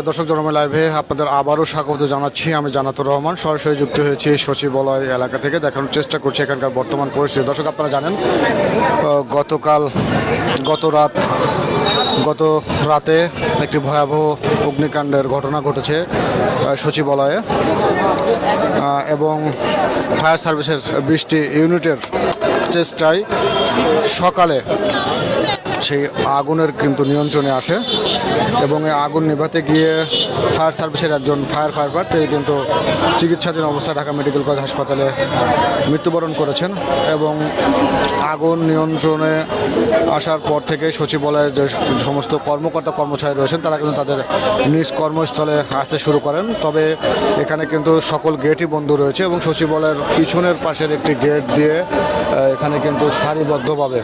দর্শক জনমে লাইভে আপনাদের আবারও স্বাগত জানাচ্ছি। আমি জানাতুর রহমান, সরাসরি যুক্ত হয়েছি সচিবালয় এলাকা থেকে। দেখানোর চেষ্টা করছি এখানকার বর্তমান পরিস্থিতি। দর্শক, আপনারা জানেন গতকাল গত রাত, গত রাতে একটি ভয়াবহ অগ্নিকাণ্ডের ঘটনা ঘটেছে সচিবালয়ে। এবং ফায়ার সার্ভিসের বৃষ্টি ইউনিটের চেষ্টায় সকালে সেই আগুনের কিন্তু নিয়ন্ত্রণে আসে এবং এই আগুন নেভাতে গিয়ে ফায়ার সার্ভিসের একজন ফায়ার ফায়ার তিনি কিন্তু চিকিৎসাধীন অবস্থায় ঢাকা মেডিকেল কলেজ হাসপাতালে মৃত্যুবরণ করেছেন এবং আগুন নিয়ন্ত্রণে আসার পর থেকে সচিবালয়ের যে সমস্ত কর্মকর্তা কর্মচারী রয়েছেন, তারা কিন্তু তাদের নিজ কর্মস্থলে আসতে শুরু করেন। তবে এখানে কিন্তু সকল গেটই বন্ধ রয়েছে এবং সচিবালয়ের পিছনের পাশের একটি গেট দিয়ে এখানে কিন্তু সারিবদ্ধভাবে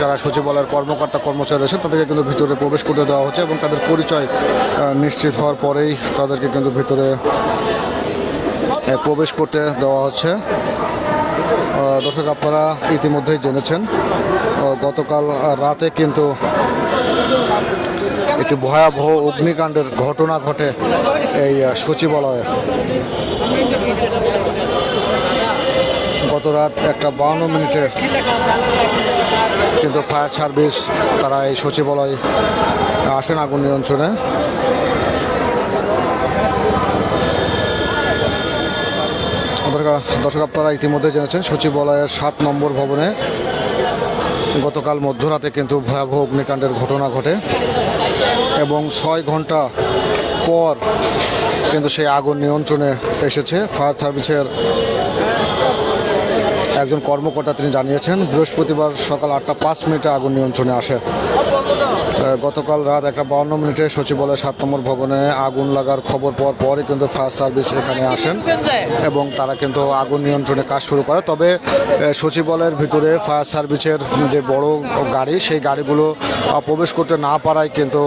যারা সচিবালয়ের কর্মকর্তা, কর্মচারী রয়েছেন, তাদেরকে কিন্তু ভিতরে প্রবেশ করতে দেওয়া হচ্ছে এবং তাদের পরিচয় নিশ্চিত হওয়ার পরেই তাদেরকে কিন্তু ভিতরে প্রবেশ করতে দেওয়া হচ্ছে। দর্শক, আপনারা ইতিমধ্যেই জেনেছেন গতকাল রাতে কিন্তু একটি ভয়াবহ অগ্নিকাণ্ডের ঘটনা ঘটে এই সচিবালয়ে। গত রাত একটা বাউন্ন মিনিটে কিন্তু ফায়ার সার্ভিস, তারা এই সচিবালয় আসেন আগুন নিয়ন্ত্রণে। দর্শক- আপনারা ইতিমধ্যে জেনেছেন, সচিবালয়ের সাত নম্বর ভবনে গতকাল মধ্যরাতে কিন্তু ভয়াবহ অগ্নিকাণ্ডের ঘটনা ঘটে এবং ছয় ঘণ্টা পর কিন্তু সেই আগুন নিয়ন্ত্রণে এসেছে। ফায়ার সার্ভিসের একজন কর্মকর্তা তিনি জানিয়েছেন, বৃহস্পতিবার সকাল আটটা পাঁচ মিনিটে আগুন নিয়ন্ত্রণে আসে। গতকাল রাত একটা বাউন্ন মিনিটে সচিবালয় সাত নম্বর ভবনে আগুন লাগার খবর পাওয়ার পরে কিন্তু ফায়ার সার্ভিস এখানে আসেন এবং তারা কিন্তু আগুন নিয়ন্ত্রণে কাজ শুরু করে। তবে সচিবালয়ের ভিতরে ফায়ার সার্ভিসের যে বড় গাড়ি, সেই গাড়িগুলো প্রবেশ করতে না পারায় কিন্তু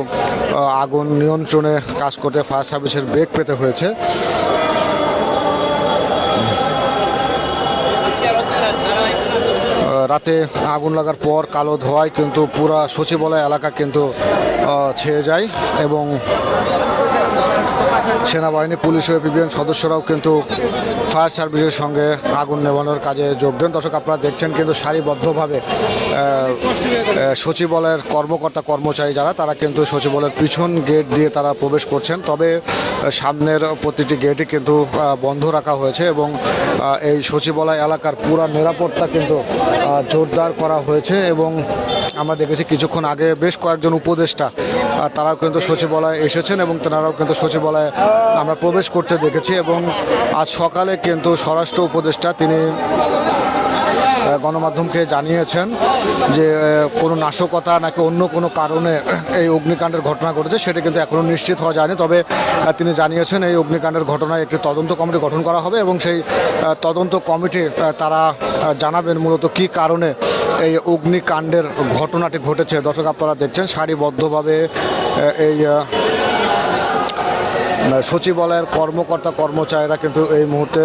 আগুন নিয়ন্ত্রণে কাজ করতে ফায়ার সার্ভিসের বেগ পেতে হয়েছে। রাতে আগুন লাগার পর কালো ধোঁয়ায় কিন্তু পুরা সচিবালয় এলাকা কিন্তু ছেয়ে যায় এবং সেনাবাহিনী, পুলিশ ও পিবিএন সদস্যরাও কিন্তু ফায়ার সার্ভিসের সঙ্গে আগুন নেভানোর কাজে যোগ দেন। দর্শক, আপনারা দেখছেন কিন্তু সারিবদ্ধভাবে সচিবালয়ের কর্মকর্তা, কর্মচারী যারা, তারা কিন্তু সচিবালয়ের পিছন গেট দিয়ে তারা প্রবেশ করছেন। তবে সামনের প্রতিটি গেটই কিন্তু বন্ধ রাখা হয়েছে এবং এই সচিবালয় এলাকার পুরা নিরাপত্তা কিন্তু জোরদার করা হয়েছে এবং আমরা দেখেছি কিছুক্ষণ আগে বেশ কয়েকজন উপদেষ্টা তারাও কিন্তু সচিবালয়ে এসেছেন এবং তারাও কিন্তু সচিবালয়ে আমরা প্রবেশ করতে দেখেছি এবং আজ সকালে কিন্তু স্বরাষ্ট্র উপদেষ্টা তিনি গণমাধ্যমকে জানিয়েছেন যে কোনো নাশকতা নাকি অন্য কোনো কারণে এই অগ্নিকাণ্ডের ঘটনা ঘটেছে, সেটা কিন্তু এখনও নিশ্চিত হওয়া যায়নি। তবে তিনি জানিয়েছেন এই অগ্নিকাণ্ডের ঘটনায় একটি তদন্ত কমিটি গঠন করা হবে এবং সেই তদন্ত কমিটি তারা জানাবেন মূলত কী কারণে এই অগ্নিকাণ্ডের ঘটনাটি ঘটেছে। দর্শক, আপনারা দেখছেন সারিবদ্ধভাবে এই সচিবালয়ের কর্মকর্তা, কর্মচারীরা কিন্তু এই মুহূর্তে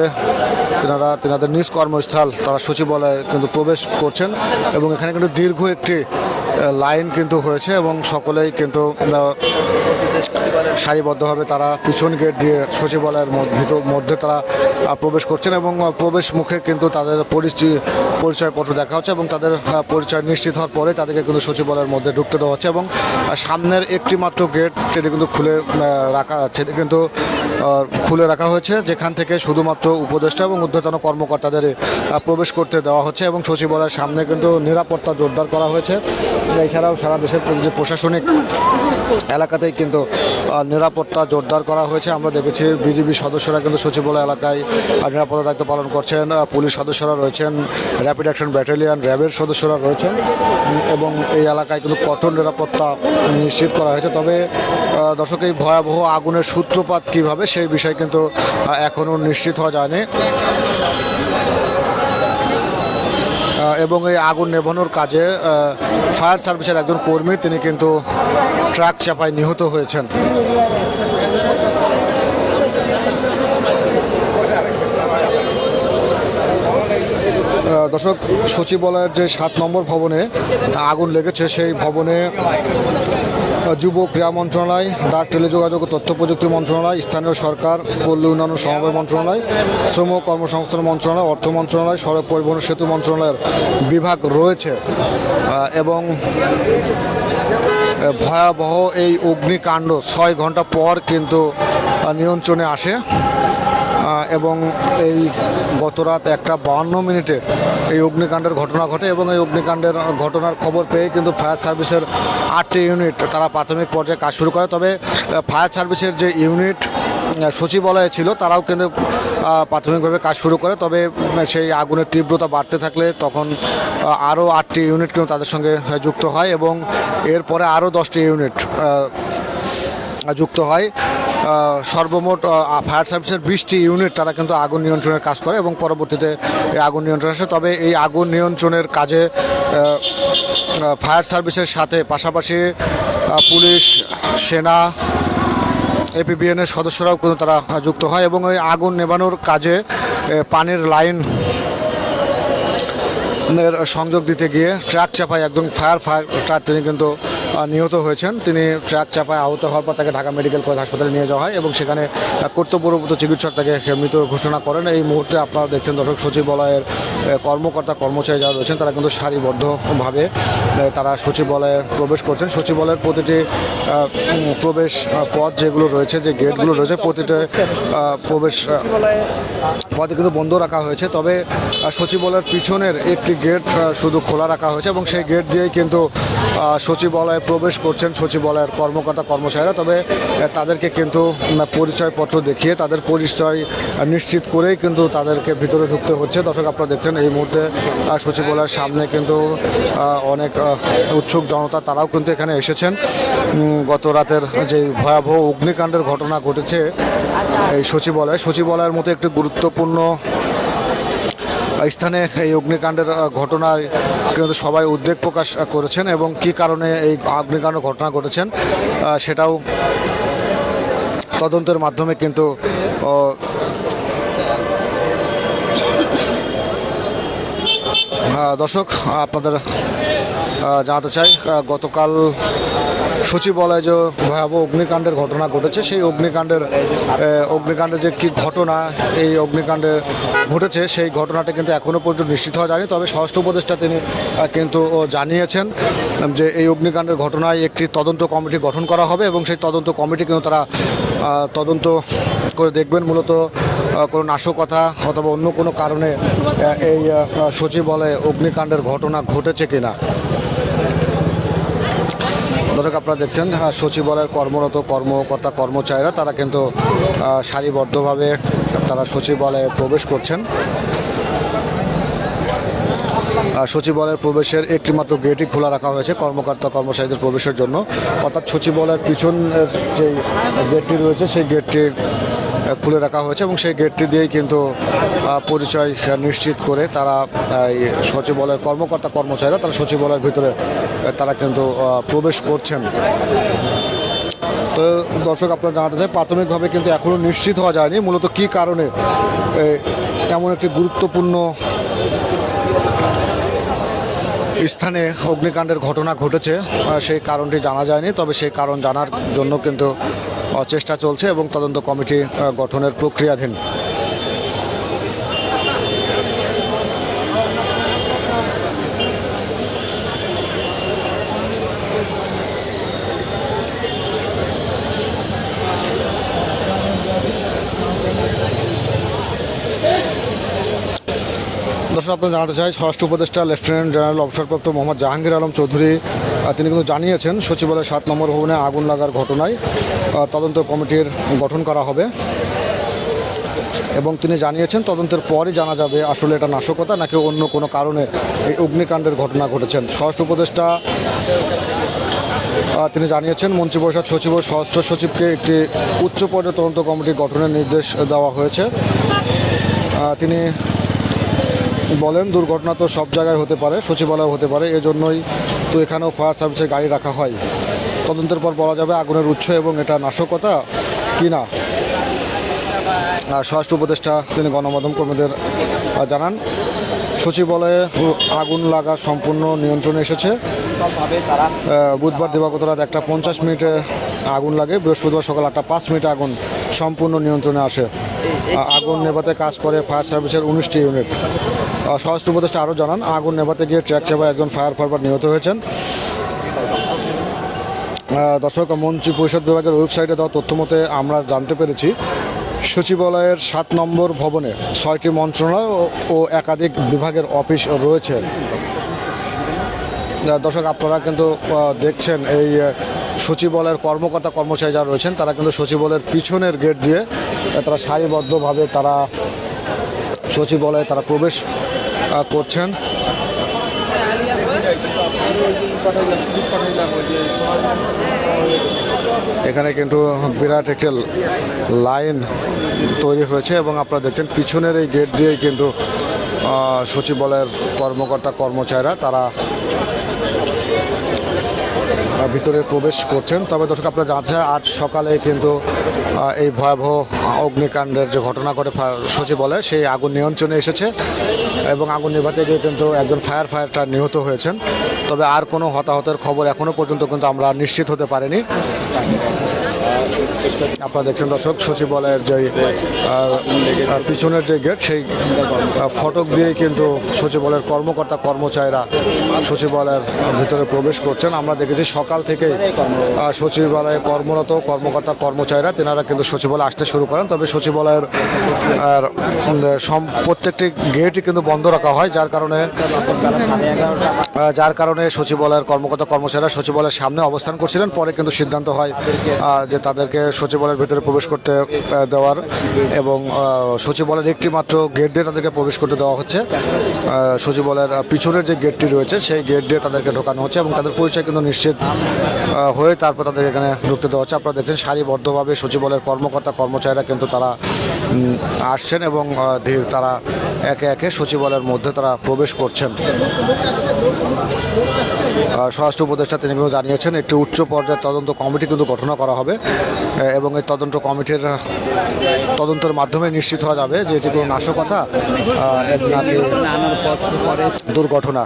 তেনারা, তেনাদের নিজ কর্মস্থল, তারা সচিবালয়ে কিন্তু প্রবেশ করছেন এবং এখানে কিন্তু দীর্ঘ একটি লাইন কিন্তু হয়েছে এবং সকলেই কিন্তু সারিবদ্ধভাবে তারা পিছন গেট দিয়ে সচিবালয়ের ভিতর মধ্যে তারা প্রবেশ করছেন এবং প্রবেশ মুখে কিন্তু তাদের পরিচয় পরিচয়পত্র দেখা হচ্ছে এবং তাদের পরিচয় নিশ্চিত হওয়ার পরে তাদেরকে কিন্তু সচিবালয়ের মধ্যে ঢুকতে দেওয়া হচ্ছে এবং সামনের একটি মাত্র গেট, সেটি কিন্তু খুলে রাখা সেটি কিন্তু খুলে রাখা হয়েছে, যেখান থেকে শুধুমাত্র উপদেষ্টা এবং ঊর্ধ্বতন কর্মকর্তাদের প্রবেশ করতে দেওয়া হচ্ছে এবং সচিবালয়ের সামনে কিন্তু নিরাপত্তা জোরদার করা হয়েছে। এছাড়াও সারা দেশের প্রতিটি প্রশাসনিক এলাকাতেই কিন্তু নিরাপত্তা জোরদার করা হয়েছে। আমরা দেখেছি বিজিবি সদস্যরা কিন্তু সচিবালয় এলাকায় নিরাপত্তা দায়িত্ব পালন করছেন পুলিশ সদস্যরা রয়েছেন র্যাপিড অ্যাকশন ব্যাটালিয়ন র্যাবের সদস্যরা রয়েছেন, এবং এই এলাকায় কিন্তু কঠোর নিরাপত্তা নিশ্চিত করা হয়েছে। তবে দর্শক, এই ভয়াবহ আগুনের সূত্রপাত কীভাবে, সেই বিষয় কিন্তু এখনও নিশ্চিত হওয়া যায়নি। এবং এই আগুন নেভানোর কাজে ফায়ার সার্ভিসের একজন কর্মী, তিনি কিন্তু ট্রাক চাপায় নিহত হয়েছেন। দর্শক, সচিবালয়ের যে সাত নম্বর ভবনে আগুন লেগেছে, সেই ভবনে যুব ক্রীড়া মন্ত্রণালয়, ডাক টেলিযোগাযোগ ও তথ্য প্রযুক্তি মন্ত্রণালয়, স্থানীয় সরকার পল্লী উন্নয়ন সমবায় মন্ত্রণালয়, শ্রম কর্মসংস্থান মন্ত্রণালয়, অর্থ মন্ত্রণালয়, সড়ক পরিবহন সেতু মন্ত্রণালয়ের বিভাগ রয়েছে। এবং ভয়াবহ এই অগ্নিকাণ্ড ছয় ঘণ্টা পর কিন্তু নিয়ন্ত্রণে আসে। এবং এই গত রাত একটা বাউন্ন মিনিটে এই অগ্নিকাণ্ডের ঘটনা ঘটে এবং এই অগ্নিকাণ্ডের ঘটনার খবর পেয়ে কিন্তু ফায়ার সার্ভিসের আটটি ইউনিট তারা প্রাথমিক পর্যায়ে কাজ শুরু করে। তবে ফায়ার সার্ভিসের যে ইউনিট সচিবালয়ে ছিল, তারাও কিন্তু প্রাথমিকভাবে কাজ শুরু করে। তবে সেই আগুনের তীব্রতা বাড়তে থাকলে তখন আরও আটটি ইউনিট কিন্তু তাদের সঙ্গে যুক্ত হয় এবং এরপরে আরও দশটি ইউনিট যুক্ত হয়। সর্বমোট ফায়ার সার্ভিসের বিশটি ইউনিট তারা কিন্তু আগুন নিয়ন্ত্রণের কাজ করে এবং পরবর্তীতে এই আগুন নিয়ন্ত্রণ আসে। তবে এই আগুন নিয়ন্ত্রণের কাজে ফায়ার সার্ভিসের সাথে পাশাপাশি পুলিশ, সেনা এপিবিএনের সদস্যরাও কিন্তু তারা যুক্ত হয় এবং ওই আগুন নেভানোর কাজে পানির লাইন এর সংযোগ দিতে গিয়ে ট্রাক চাপায় একজন ফায়ার ফায়ার ট্রাক তিনি কিন্তু নিহত হয়েছেন। তিনি ট্রাক চাপায় আহত হওয়ার পর তাকে ঢাকা মেডিকেল কলেজ হাসপাতালে নিয়ে যাওয়া হয় এবং সেখানে কর্তব্যরত চিকিৎসক তাকে মৃত ঘোষণা করেন। এই মুহূর্তে আপনারা দেখছেন দর্শক সচিবালয়ের কর্মকর্তা, কর্মচারী যারা রয়েছেন, তারা কিন্তু সারিবদ্ধভাবে তারা সচিবালয়ে প্রবেশ করছেন। সচিবালয়ের প্রতিটি প্রবেশ পথ যেগুলো রয়েছে, যে গেটগুলো রয়েছে, প্রতিটা প্রবেশ পথে কিন্তু বন্ধ রাখা হয়েছে। তবে সচিবালয়ের পিছনের একটি গেট শুধু খোলা রাখা হয়েছে এবং সেই গেট দিয়েই কিন্তু সচিবালয়ে প্রবেশ করছেন সচিবালয়ের কর্মকর্তা, কর্মচারীরা। তবে তাদেরকে কিন্তু পরিচয়পত্র দেখিয়ে, তাদের পরিচয় নিশ্চিত করেই কিন্তু তাদেরকে ভিতরে ঢুকতে হচ্ছে। দর্শক, আপনারা দেখছেন এই মুহূর্তে সচিবালয়ের সামনে কিন্তু অনেক উৎসুক জনতা, তারাও কিন্তু এখানে এসেছেন। গত রাতের যে ভয়াবহ অগ্নিকাণ্ডের ঘটনা ঘটেছে এই সচিবালয়, সচিবালয়ের মতো একটি গুরুত্বপূর্ণ স্থানে এই অগ্নিকাণ্ডের ঘটনায় কিন্তু সবাই উদ্বেগ প্রকাশ করেছেন এবং কি কারণে এই অগ্নিকাণ্ড ঘটনা ঘটেছেন সেটাও তদন্তের মাধ্যমে কিন্তু দর্শক, আপনাদের জানাতে চাই গতকাল সচিবালয়ে যে ভয়াবহ অগ্নিকাণ্ডের ঘটনা ঘটেছে, সেই অগ্নিকাণ্ডের অগ্নিকাণ্ডের যে কী ঘটনা, এই অগ্নিকাণ্ডে ঘটেছে, সেই ঘটনাটা কিন্তু এখনও পর্যন্ত নিশ্চিত হওয়া যায়নি। তবে স্বরাষ্ট্র উপদেষ্টা তিনি কিন্তু জানিয়েছেন যে এই অগ্নিকাণ্ডের ঘটনায় একটি তদন্ত কমিটি গঠন করা হবে এবং সেই তদন্ত কমিটি কিন্তু তারা তদন্ত করে দেখবেন। মূলত কোনো নাশকতা অথবা অন্য কোনো কারণে এই সচিবালয়ে অগ্নিকাণ্ডের ঘটনা ঘটেছে কিনা। দর্শক আপনারা দেখছেন সচিবালয়ের কর্মরত কর্মকর্তা কর্মচারীরা, তারা কিন্তু সারিবদ্ধভাবে তারা সচিবালয়ে প্রবেশ করছেন। সচিবালয়ের প্রবেশের একটিমাত্র গেটই খোলা রাখা হয়েছে কর্মকর্তা কর্মচারীদের প্রবেশের জন্য। অর্থাৎ সচিবালয়ের পিছনের যে গেটটি রয়েছে, সেই গেটটি খুলে রাখা হয়েছে এবং সেই গেটটি দিয়েই কিন্তু পরিচয় নিশ্চিত করে তারা সচিবালয়ের কর্মকর্তা কর্মচারীরা তারা সচিবালয়ের ভিতরে তারা কিন্তু প্রবেশ করছেন। তো দর্শক আপনারা জানাতে চাই, প্রাথমিকভাবে কিন্তু এখনও নিশ্চিত হওয়া যায়নি। মূলত কী কারণে এমন একটি গুরুত্বপূর্ণ স্থানে অগ্নিকাণ্ডের ঘটনা ঘটেছে সেই কারণটি জানা যায়নি। তবে সেই কারণ জানার জন্য কিন্তু চেষ্টা চলছে এবং তদন্ত কমিটি গঠনের প্রক্রিয়াধীন। দর্শক আপনার জানাতে চাই, স্বরাষ্ট্র উপদেষ্টা, লেফটেন্যান্ট জেনারেল অবসরপ্রাপ্ত মোহাম্মদ জাহাঙ্গীর আলম চৌধুরী তিনি কিন্তু জানিয়েছেন সচিবালয়ের সাত নম্বর ভবনে আগুন লাগার ঘটনায় তদন্ত কমিটির গঠন করা হবে। এবং তিনি জানিয়েছেন, তদন্তের পরই জানা যাবে আসলে এটা নাশকতা নাকি অন্য কোনো কারণে এই অগ্নিকাণ্ডের ঘটনা ঘটেছেন। স্বরাষ্ট্র উপদেষ্টা তিনি জানিয়েছেন মন্ত্রিপরিষদ সচিব ও স্বরাষ্ট্র সচিবকে একটি উচ্চ পর্যায়ে তদন্ত কমিটি গঠনের নির্দেশ দেওয়া হয়েছে। তিনি বলেন, দুর্ঘটনা তো সব জায়গায় হতে পারে সচিবালয় হতে পারে, এজন্যই তো এখানেও ফায়ার সার্ভিসের গাড়ি রাখা হয়। তদন্তের পর বলা যাবে আগুনের উৎস এবং এটা নাশকতা কি না। স্বরাষ্ট্র উপদেষ্টা তিনি গণমাধ্যম কর্মীদের জানান, সচিবালয়ে আগুন লাগা সম্পূর্ণ নিয়ন্ত্রণে এসেছে। বুধবার দিবাগত রাত একটা পঞ্চাশ মিনিটে আগুন লাগে, বৃহস্পতিবার সকাল আটটা পাঁচ মিনিটে আগুন সম্পূর্ণ নিয়ন্ত্রণে আসে। আগুন নেভাতে কাজ করে ফায়ার সার্ভিসের উনিশটি ইউনিট। স্বরাষ্ট্র উপদেষ্টা আরও জানান, আগুন নেভাতে গিয়ে ট্র্যাক চাপায় একজন ফায়ার ফাইটার নিহত হয়েছেন। দর্শক, মন্ত্রী পরিষদ বিভাগের ওয়েবসাইটে দেওয়া তথ্য মতে আমরা জানতে পেরেছি, সচিবালয়ের সাত নম্বর ভবনে ছয়টি মন্ত্রণালয় ও- একাধিক বিভাগের অফিস রয়েছে। দর্শক, আপনারা কিন্তু দেখছেন এই সচিবালয়ের কর্মকর্তা কর্মচারী যারা রয়েছেন, তারা কিন্তু সচিবালয়ের পিছনের গেট দিয়ে, তারা সারিবদ্ধভাবে তারা সচিবালয়ে তারা প্রবেশ করছেন? এখানে কিন্তু বিরাট একটি লাইন তৈরি হয়েছে এবং আপনারা দেখছেন পিছনের এই গেট দিয়েই কিন্তু সচিবালয়ের কর্মকর্তা কর্মচারীরা তারা ভিতরে প্রবেশ করছেন। তবে দর্শক আপনারা চাই, আজ সকালে কিন্তু এই ভয়াবহ অগ্নিকাণ্ডের যে ঘটনা করে সচিব বলে, সেই আগুন নিয়ন্ত্রণে এসেছে এবং আগুন নিভাতে গিয়ে কিন্তু একজন ফায়ার ফায়ারটা নিহত হয়েছেন। তবে আর কোনো হতাহতের খবর এখনও পর্যন্ত কিন্তু আমরা নিশ্চিত হতে পারিনি। আপনারা দেখছেন দর্শক সচিবালয়ের যে পিছনের যে গেট সেই ফটক দিয়ে কিন্তু সচিবালয়ের কর্মকর্তা কর্মচারীরা সচিবালয়ের ভিতরে প্রবেশ করছেন। আমরা দেখেছি সকাল আহ, সচিবালয়ে কর্মরত কর্মকর্তা কর্মচারীরা তেনারা কিন্তু সচিবালয়ে আসতে শুরু করেন। তবে সচিবালয়ের প্রত্যেকটি গেটই কিন্তু বন্ধ রাখা হয় যার কারণে যার কারণে সচিবালয়ের কর্মকর্তা কর্মচারীরা সচিবালয়ের সামনে অবস্থান করছিলেন। পরে কিন্তু সিদ্ধান্ত হয় যে তাদেরকে সচিবালয়ের ভিতরে প্রবেশ করতে দেওয়ার এবং সচিবালয়ের একটি মাত্র গেট দিয়ে তাদেরকে প্রবেশ করতে দেওয়া হচ্ছে। সচিবালয়ের পিছনের যে গেটটি রয়েছে, সেই গেট দিয়ে তাদেরকে ঢোকানো হচ্ছে এবং তাদের পরিচয় কিন্তু নিশ্চিত হয়ে তারপর তাদের এখানে ঢুকতে দেওয়া হচ্ছে। আপনারা দেখছেন সারিবদ্ধভাবে সচিবালয়ের কর্মকর্তা, কর্মচারীরা কিন্তু তারা আসছেন এবং ধীর তারা একে একে সচিবালয়ের মধ্যে তারা প্রবেশ করছেন। স্বরাষ্ট্র উপদেষ্টা তিনি কিন্তু জানিয়েছেন, একটি উচ্চ পর্যায়ের তদন্ত কমিটি কিন্তু গঠন করা হবে এবং এই তদন্ত কমিটির, তদন্তের মাধ্যমে নিশ্চিত হওয়া যাবে যে এটি কোনো নাশকতা দুর্ঘটনা।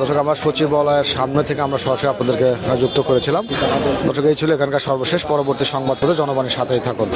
দর্শক, আমরা সচিবালয়ের সামনে থেকে আমরা সরাসরি আপনাদেরকে যুক্ত করেছিলাম। দর্শক, এই ছিল এখানকার সর্বশেষ পরবর্তী সংবাদপত্রে জনগণের সাথেই থাকুন।